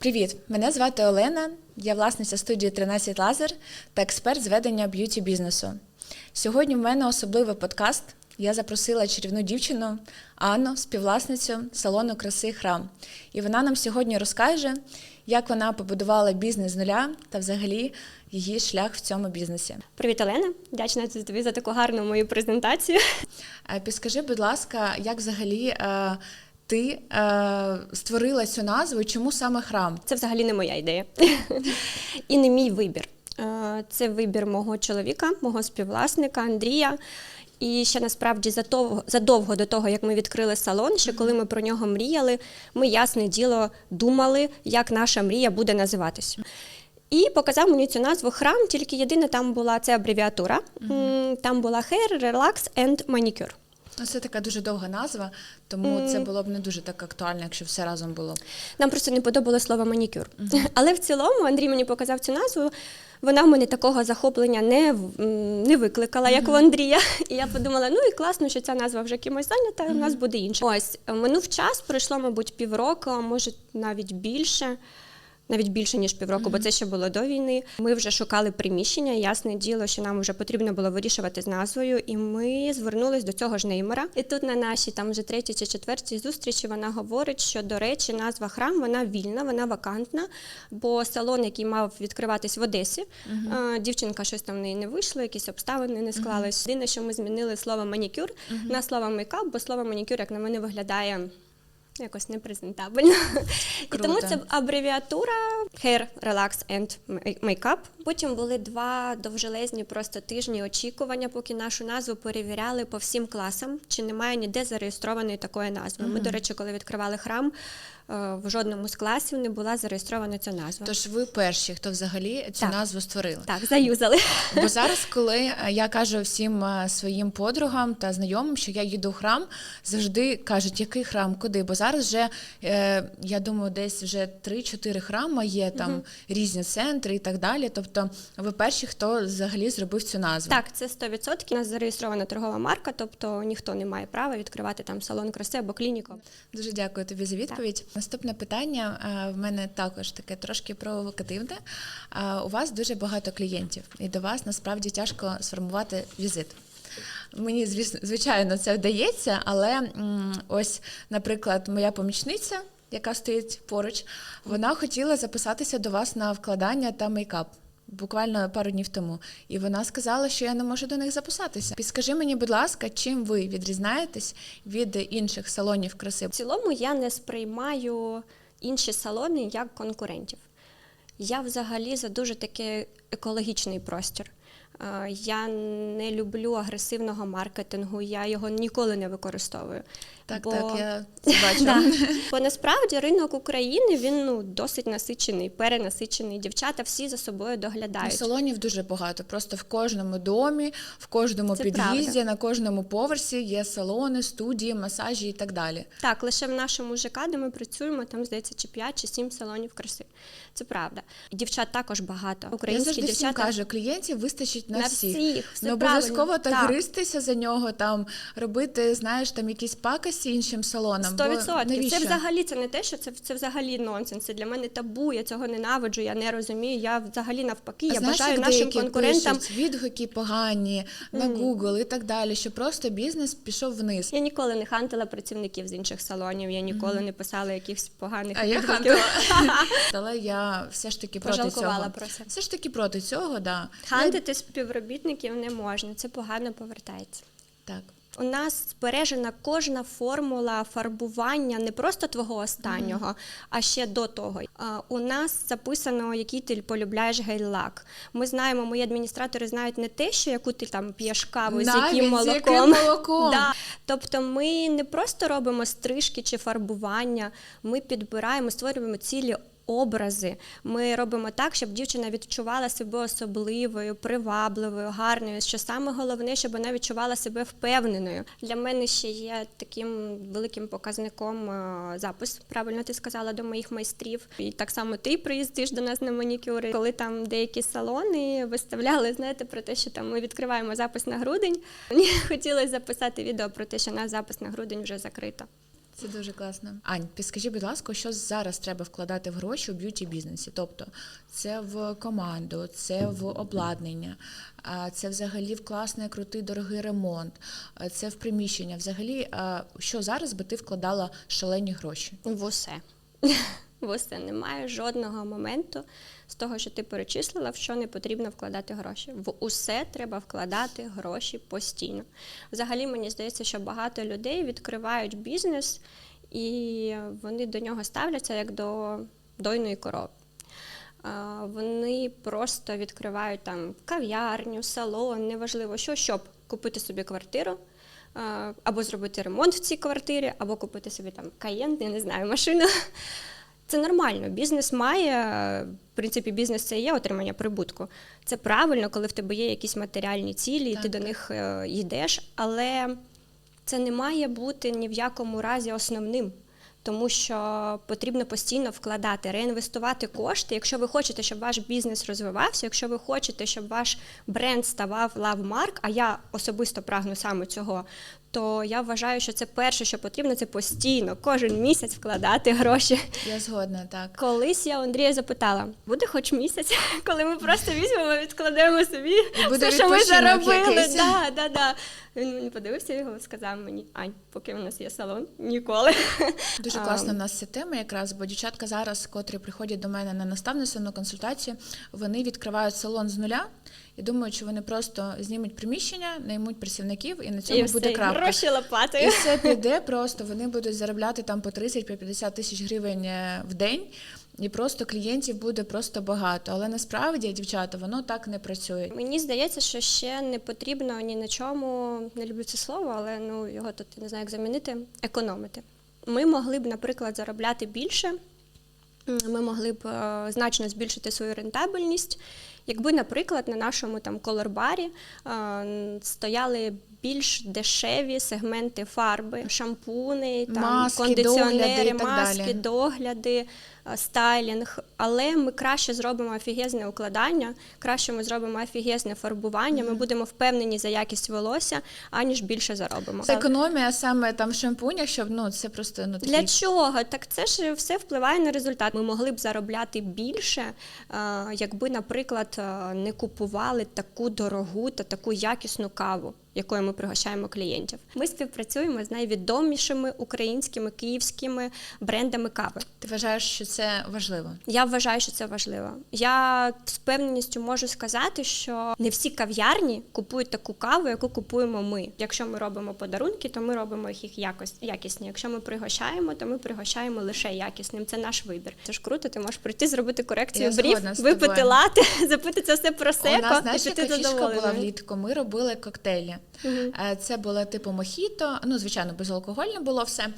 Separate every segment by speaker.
Speaker 1: Привіт! Мене звати Олена, я власниця студії 13 Лазер та експерт з ведення б'юті бізнесу. Сьогодні в мене особливий подкаст. Я запросила чарівну дівчину Анну, співвласницю салону краси Храм. І вона нам сьогодні розкаже, як вона побудувала бізнес з нуля та взагалі її шлях в цьому бізнесі.
Speaker 2: Привіт, Олена. Вдячна тобі за таку гарну мою презентацію.
Speaker 1: Е, Підскажи, будь ласка, як взагалі е, ти е, створила цю назву чому саме храм?
Speaker 2: Це взагалі не моя ідея і не мій вибір. Е, Це вибір мого чоловіка, мого співвласника Андрія. І ще насправді задовго, задовго до того, як ми відкрили салон, ще коли ми про нього мріяли, ми ясне діло думали, як наша мрія буде називатися. І показав мені цю назву храм, тільки єдине там була це абревіатура. Там була Hair, Relax and Manicure.
Speaker 1: Ну, це така дуже довга назва, тому це було б не дуже так актуально, якщо все разом було.
Speaker 2: Нам просто не подобалось слово манікюр. Але в цілому Андрій мені показав цю назву. Вона в мене такого захоплення не, в- не викликала, як у Андрія. І я подумала, ну і класно, що ця назва вже кимось зайнята, у нас буде інше. Ось е, минув час, пройшло, мабуть, півроку, а може навіть більше. Навіть більше ніж півроку, бо це ще було до війни. Ми вже шукали приміщення. Ясне діло, що нам вже потрібно було вирішувати з назвою, і ми звернулись до цього ж неймера. І тут на нашій там вже третій чи четвертій зустрічі вона говорить, що до речі, назва храм вона вільна, вона вакантна. Бо салон, який мав відкриватись в Одесі, е, дівчинка щось там в неї не вийшло, якісь обставини не склались. Єдине, що ми змінили слово манікюр на слово мейкап, бо слово манікюр, як на мене, виглядає. Якось непрезентабельно. І тому це абревіатура Hair, Relax and Makeup. Потім були два довжелезні просто тижні очікування, поки нашу назву перевіряли по всім класам, чи немає ніде зареєстрованої такої назви. Ми, до речі, коли відкривали храм, е, в жодному з класів не була зареєстрована ця назва.
Speaker 1: Тож ви перші, хто взагалі цю
Speaker 2: Так.
Speaker 1: назву створили.
Speaker 2: Так, заюзали.
Speaker 1: Бо зараз, коли е, я кажу всім е, своїм подругам та знайомим, що я їду в храм, завжди кажуть, який храм, куди. Бо зараз вже е, я думаю, десь вже 3-4 храми є там різні центри і так далі. Тобто, ви перші, хто взагалі зробив цю назву.
Speaker 2: Так, це 100%. У нас зареєстрована торгова марка, тобто ніхто не має права відкривати там салон краси або клініку.
Speaker 1: Дуже дякую тобі за відповідь. Наступне питання е, в мене також таке трошки провокативне. Е, У вас дуже багато клієнтів, і до вас насправді тяжко сформувати візит. Мені звісно, звичайно, це вдається, але ось, наприклад, моя помічниця, яка стоїть поруч, вона хотіла записатися до вас на вкладання та мейкап. Буквально пару днів тому, і вона сказала, що я не можу до них записатися. Підскажи мені, будь ласка, чим ви відрізняєтесь від інших салонів краси?
Speaker 2: В цілому я не сприймаю інші салони як конкурентів. Я взагалі за дуже такий екологічний простір. Е, Я не люблю агресивного маркетингу, я його ніколи не використовую.
Speaker 1: Так,
Speaker 2: Бо-
Speaker 1: так, я це бачу.
Speaker 2: Да. Бо насправді ринок України він ну досить насичений, перенасичений. Дівчата всі за собою
Speaker 1: Ну,
Speaker 2: доглядають.
Speaker 1: Салонів дуже багато. Просто в кожному домі, в кожному
Speaker 2: Це
Speaker 1: під'їзді,
Speaker 2: правда.
Speaker 1: на кожному поверсі є салони, студії, масажі і так далі.
Speaker 2: Так, лише в нашому ЖК, де ми працюємо, там здається, чи 5, чи 7 салонів краси. Це правда. Дівчат також багато.
Speaker 1: Я
Speaker 2: Українські
Speaker 1: завжди всім
Speaker 2: дівчата
Speaker 1: кажу, клієнтів вистачить на,
Speaker 2: На
Speaker 1: всіх.
Speaker 2: всіх, все
Speaker 1: Не обов'язково так,
Speaker 2: Так.
Speaker 1: гристися за нього, там робити, знаєш, там якісь пакості іншим салонам.
Speaker 2: Сто відсотків. Це взагалі це не те, що це, це взагалі нонсенс. Це для мене табу. Я цього ненавиджу, я не розумію. Я взагалі навпаки.
Speaker 1: А
Speaker 2: я
Speaker 1: знаєш,
Speaker 2: бажаю нашим конкурентам.
Speaker 1: пишуть відгуки погані на Google і так далі, що просто бізнес пішов вниз.
Speaker 2: Я ніколи не хантила працівників з інших салонів. Я ніколи не писала якихось поганих
Speaker 1: А я хантила. Але я все ж таки проти цього.
Speaker 2: про це.
Speaker 1: Все ж таки проти цього, да.
Speaker 2: Хантити співробітників не можна. Це погано повертається.
Speaker 1: Так.
Speaker 2: У нас збережена кожна формула фарбування не просто твого останнього, а ще до того. А, У нас записано, який ти полюбляєш гель-лак. Ми знаємо, мої адміністратори знають не те, що яку ти там п'єш каву, з
Speaker 1: Навіть
Speaker 2: яким
Speaker 1: з
Speaker 2: молоком.
Speaker 1: яким молоком.
Speaker 2: Да. Тобто ми не просто робимо стрижки чи фарбування, ми підбираємо, створюємо цілі образи. Ми робимо так, щоб дівчина відчувала себе особливою, привабливою, гарною. Що саме головне, щоб вона відчувала себе впевненою. Для мене ще є таким великим показником е, запис. Правильно ти сказала до моїх майстрів. І так само ти приїздиш до нас на манікюри. Коли там деякі салони виставляли, знаєте, про те, що там ми відкриваємо запис на грудень. Мені хотілося записати відео про те, що наш запис на грудень вже закрито.
Speaker 1: Це дуже класно. Ань, підскажи, будь ласка, що зараз треба вкладати в гроші у б'юті бізнесі? Тобто це в команду, це в обладнання, це взагалі в класний, крутий, дорогий ремонт, це в приміщення. Взагалі, що зараз би ти вкладала шалені гроші?
Speaker 2: В усе. В усе немає жодного моменту з того, що ти перечислила, в що не потрібно вкладати гроші. В усе треба вкладати гроші постійно. Взагалі, мені здається, що багато людей відкривають бізнес і вони до нього ставляться як до дойної корови. Вони просто відкривають там кав'ярню, салон, неважливо що, щоб купити собі квартиру, або зробити ремонт в цій квартирі, або купити собі там каєн, я не знаю, машину. Це нормально. Бізнес має, в принципі, бізнес це і є отримання прибутку. Це правильно, коли в тебе є якісь матеріальні цілі, і ти до них е, йдеш, але це не має бути ні в якому разі основним. Тому що потрібно постійно вкладати, реінвестувати кошти. Якщо ви хочете, щоб ваш бізнес розвивався, якщо ви хочете, щоб ваш бренд ставав лавмарк, а я особисто прагну саме цього, то я вважаю, що це перше, що потрібно, це постійно кожен місяць вкладати гроші.
Speaker 1: Я згодна, так.
Speaker 2: Колись я Андрія запитала: буде хоч місяць, коли ми просто візьмемо, відкладемо собі
Speaker 1: буде
Speaker 2: все, що ми заробили. Да, да, да. Він мені подивився і сказав мені: Ань, поки у нас є салон, ніколи.
Speaker 1: Дуже
Speaker 2: А,
Speaker 1: класна в нас ця тема, якраз, бо дівчатка зараз, котрі приходять до мене на наставництво, на консультацію, вони відкривають салон з нуля і думають, що вони просто знімуть приміщення, наймуть працівників, і на цьому
Speaker 2: І
Speaker 1: буде крапка.
Speaker 2: гроші
Speaker 1: І все піде просто. Вони будуть заробляти там по 30 по 50 тисяч гривень е, в день. І просто клієнтів буде просто багато. Але насправді, дівчата, воно так не працює.
Speaker 2: Мені здається, що ще не потрібно ні на чому, не люблю це слово, але ну його тут не знаю, як замінити, економити. Ми могли б, наприклад, заробляти більше, ми могли б е, значно збільшити свою рентабельність, якби, наприклад, на нашому там колорбарі е, стояли більш дешеві сегменти фарби, шампуни, там,
Speaker 1: Маски,
Speaker 2: кондиціонери,
Speaker 1: догляди так
Speaker 2: маски,
Speaker 1: далі.
Speaker 2: догляди, е, стайлінг. Але ми краще зробимо офігезне укладання, краще ми зробимо офігезне фарбування. Ми будемо впевнені за якість волосся, аніж більше заробимо.
Speaker 1: Це економія саме там в шампунях, щоб ну це просто ну такі
Speaker 2: Для чого? Так це ж все впливає на результат. Ми могли б заробляти більше, е, якби, наприклад, е, не купували таку дорогу та таку якісну каву, якою ми пригощаємо клієнтів. Ми співпрацюємо з найвідомішими українськими київськими брендами кави.
Speaker 1: Ти вважаєш, що це важливо?
Speaker 2: Я вважаю, що це важливо. Я з впевненістю можу сказати, що не всі кав'ярні купують таку каву, яку купуємо ми. Якщо ми робимо подарунки, то ми робимо їх якось якісні. Якщо ми пригощаємо, то ми пригощаємо лише якісним. Це наш вибір. Це ж круто. Ти можеш прийти, зробити корекцію брів, випити лати, запити це все про
Speaker 1: У
Speaker 2: себе
Speaker 1: нас знаєш, яка фішка була влітку. Ми робили коктейлі. Е, Це було типу мохіто. Ну, звичайно, безалкогольне було все.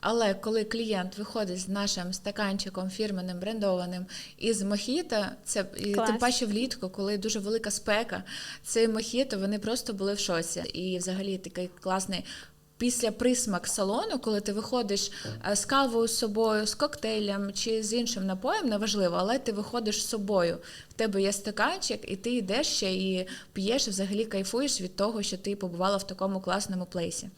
Speaker 1: Але коли клієнт виходить з нашим стаканчиком фірменним брендованим із мохіто, це і тим паче влітку, коли дуже велика спека, це мохіто, вони просто були в шоці. І взагалі такий класний. Після присмак салону, коли ти виходиш е, з кавою з собою, з коктейлем чи з іншим напоєм, неважливо, але ти виходиш з собою. В тебе є стаканчик, і ти йдеш ще і п'єш, взагалі кайфуєш від того, що ти побувала в такому класному плейсі.